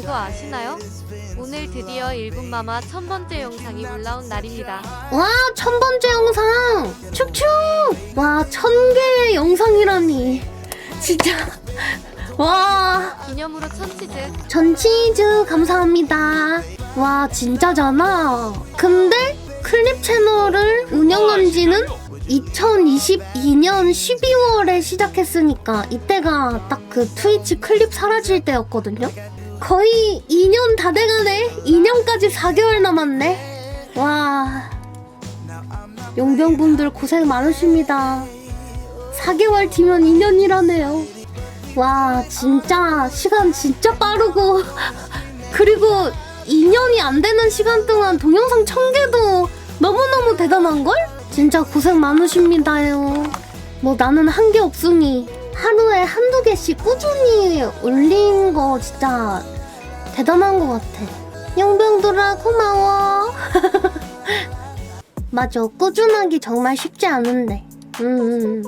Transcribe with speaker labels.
Speaker 1: 그거 아시나요? 오늘 드디어 일군마마 천 번째 영상이 올라온 날입니다.
Speaker 2: 와, 천 번째 영상! 축축! 와, 천 개의 영상이라니. 진짜. 와,
Speaker 1: 기념으로 천치즈
Speaker 2: 전 치즈 감사합니다. 와, 진짜잖아. 근데 클립 채널을 운영한 지는 2022년 12월에 시작했으니까 이때가 딱 그 트위치 클립 사라질 때였거든요. 거의 2년 다 돼가네. 2년까지 4개월 남았네. 와. 용병분들 고생 많으십니다. 4개월 뒤면 2년이라네요. 와, 진짜 시간 진짜 빠르고 그리고 2년이 안 되는 시간 동안 동영상 1000개도 너무너무 대단한걸? 진짜 고생 많으십니다요. 뭐 나는 한 게 없으니 하루에 한두 개씩 꾸준히 올린 거 진짜 대단한 것 같아. 용병들아 고마워. 맞아, 꾸준하기 정말 쉽지 않은데. 음, 음.